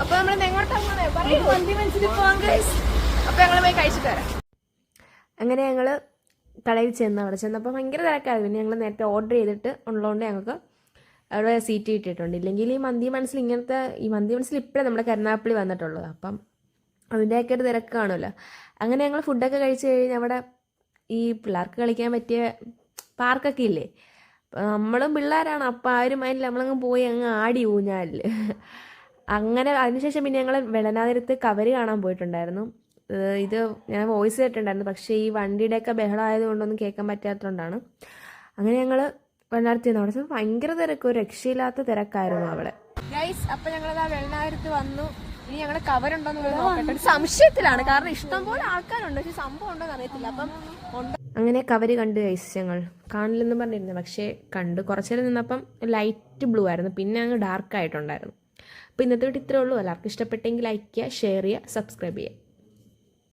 അപ്പൊ നമ്മൾ എങ്ങോട്ടാണ് മന്തി മനസ്സിൽ പോവാൻ ഗൈസ് അപ്പൊ ഞങ്ങൾ പോയി കഴിച്ചിട്ട് വരാം. അങ്ങനെ ഞങ്ങൾ കടയിൽ ചെന്ന് അവിടെ ചെന്നപ്പോൾ ഭയങ്കര തിരക്കായിരുന്നു. പിന്നെ ഞങ്ങൾ നേരത്തെ ഓർഡർ ചെയ്തിട്ട് ഉള്ളതുകൊണ്ട് ഞങ്ങൾക്ക് അവിടെ സീറ്റ് കിട്ടിയിട്ടുണ്ട്. ഇല്ലെങ്കിൽ ഈ മന്തി മനസ്സിൽ ഇങ്ങനത്തെ ഈ മന്തി മനസ്സിൽ ഇപ്പോഴേ നമ്മുടെ കരുനാപ്പിളി വന്നിട്ടുള്ളത്. അപ്പം അതിന്റെയൊക്കെ ഒരു തിരക്ക് കാണുമല്ലോ അങ്ങനെ ഞങ്ങൾ ഫുഡൊക്കെ കഴിച്ച് കഴിഞ്ഞ് അവിടെ ഈ പിള്ളേർക്ക് കളിക്കാൻ പറ്റിയ പാർക്കൊക്കെ ഇല്ലേ? അപ്പം നമ്മളും പിള്ളേരാണ്. അപ്പം ആരും അതിൽ നമ്മളങ്ങ് പോയി അങ്ങ് ആടി ഊഞ്ഞാലിൽ അങ്ങനെ അതിനുശേഷം പിന്നെ ഞങ്ങൾ വെള്ളനാതിരത്ത് കവറി കാണാൻ പോയിട്ടുണ്ടായിരുന്നു. ഇത് ഞാൻ വോയിസ് കേട്ടിട്ടുണ്ടായിരുന്നു. പക്ഷേ ഈ വണ്ടിയുടെയൊക്കെ ബഹളം ആയതുകൊണ്ടൊന്നും കേൾക്കാൻ പറ്റാത്തതുകൊണ്ടാണ്. അങ്ങനെ ഞങ്ങൾ വെള്ളനാതിരത്ത് ചെന്ന്. അവിടെ ഭയങ്കര തിരക്ക്. ഒരു രക്ഷയില്ലാത്ത തിരക്കായിരുന്നു അവിടെ. ഗൈസ് ഞങ്ങൾ ഞങ്ങളത് ആ വെള്ളനാതിരത്ത് വന്നു. ഇനി ഞങ്ങൾ നോക്കട്ടെ. ഒരു സംശയത്തിലാണ്. കാരണം ഇഷ്ടം പോലെ ആൾക്കാരുണ്ട്. പക്ഷെ സംഭവം ഉണ്ടോന്ന് അറിയത്തില്ല. അപ്പം അങ്ങനെ കവര് കണ്ട് ഗൈസ് ഞങ്ങൾ. കാണില്ലെന്ന് പറഞ്ഞിരുന്നു. പക്ഷേ കണ്ട് കുറച്ചേരം നിന്നപ്പം ലൈറ്റ് ബ്ലൂ ആയിരുന്നു. പിന്നെ അങ്ങ് ഡാർക്ക് ആയിട്ടുണ്ടായിരുന്നു. അപ്പോൾ ഇന്നത്തെ വീട്ടിൽ ഇത്രേ ഉള്ളൂ. എല്ലാവർക്കും ഇഷ്ടപ്പെട്ടെങ്കിൽ ലൈക്ക് ചെയ്യുക ഷെയർ ചെയ്യുക സബ്സ്ക്രൈബ് ചെയ്യുക.